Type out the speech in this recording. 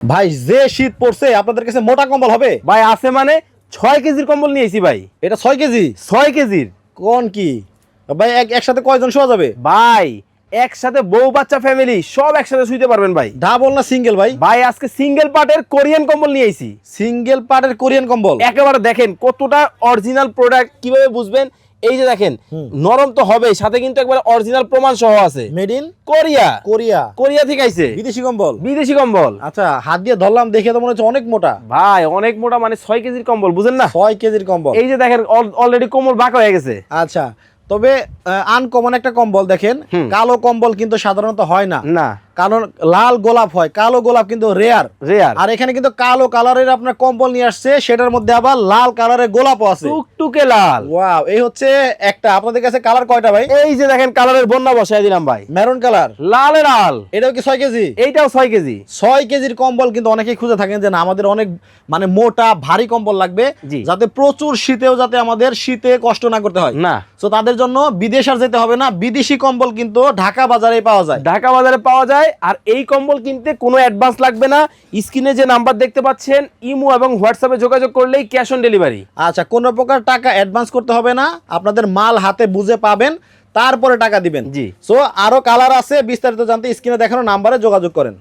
ভাই যে শীত পড়ছে আপনাদের কাছে মোটা কম্বল হবে? ভাই আছে মানে ছয় কেজির কম্বল নিয়েছি ভাই। এটা ছয় কেজি? ছয় কেজির। কোন কি? ভাই এক একসাথে কয়জন শোয়া যাবে? ভাই একসাথে বউ বাচ্চা ফ্যামিলি সব একসাথে শুইতে পারবেন ভাই। ডাবল না সিঙ্গেল ভাই? ভাই আজকে সিঙ্গেল পার্টের কোরিয়ান কম্বল নিয়ে আইছি সিঙ্গেল পার্টের কোরিয়ান কম্বল? একেবারে দেখেন কতটা অরিজিনাল প্রোডাক্ট কীভাবে বুঝবেন? এই যে দেখেন নরম তো হবে সাথে কিন্তু একবার অরিজিনাল প্রমাণ সহ আছে। Made in Korea. Korea. Korea থেকে আইছে। বিদেশি কম্বল। বিদেশি কম্বল। আচ্ছা হাত দিয়ে ধরলাম দেখে তো মনে হচ্ছে অনেক মোটা। ভাই অনেক মোটা মানে ছয় কেজির কম্বল বুঝেন না? ছয় কেজির কম্বল। এই যে দেখেন অলরেডি কোমর বাঁকা হয়ে গেছে। আচ্ছা তবে আনকমন একটা কম্বল দেখেন। কালো কম্বল কিন্তু সাধারণত হয় না। না। কারণ লাল গোলাপ হয়। কালো গোলাপ কিন্তু রেয়ার রেয়ার আর এখানে কিন্তু কালো কালারের আপনার কম্বল নিয়ে আসছে। সেটার মধ্যে আবার লাল কালারের গোলাপও আছে। টুকটুকে লাল। ওয়াও এই হচ্ছে একটা। আপনাদের কাছে কালার কয়টা ভাই? এই যে দেখেন কালারের বন্যা বসাই দিলাম ভাই। মেরুন কালার লালে লাল। এটাও কি ছয় কেজি? এইটাও ছয় কেজি। ছয় কেজির কম্বল কিন্তু অনেকেই খুঁজে থাকেন যে না আমাদের অনেক মানে মোটা ভারী কম্বল লাগবে। যাতে প্রচুর শীতেও যাতে আমাদের শীতে কষ্ট না করতে হয়। না। তো তাদের জন্য বিদেশ আর যেতে হবে না। বিদেশি কম্বল কিন্তু ঢাকা বাজারে পাওয়া যায়। ঢাকা বাজারে পাওয়া যায়। আর এই কম্বল কিনতে কোনো অ্যাডভান্স লাগবে না। স্ক্রিনে যে নাম্বার দেখতে পাচ্ছেন ইমো এবং হোয়াটসঅ্যাপে যোগাযোগ করলেই ক্যাশ অন ডেলিভারি আচ্ছা কোনো প্রকার টাকা অ্যাডভান্স করতে হবে না। আপনাদের মাল হাতে বুঝে পাবেন তারপরে টাকা দিবেন। জি। সো আরও কালার আছে বিস্তারিত জানতে স্ক্রিনে দেখানো নাম্বারে যোগাযোগ করেন।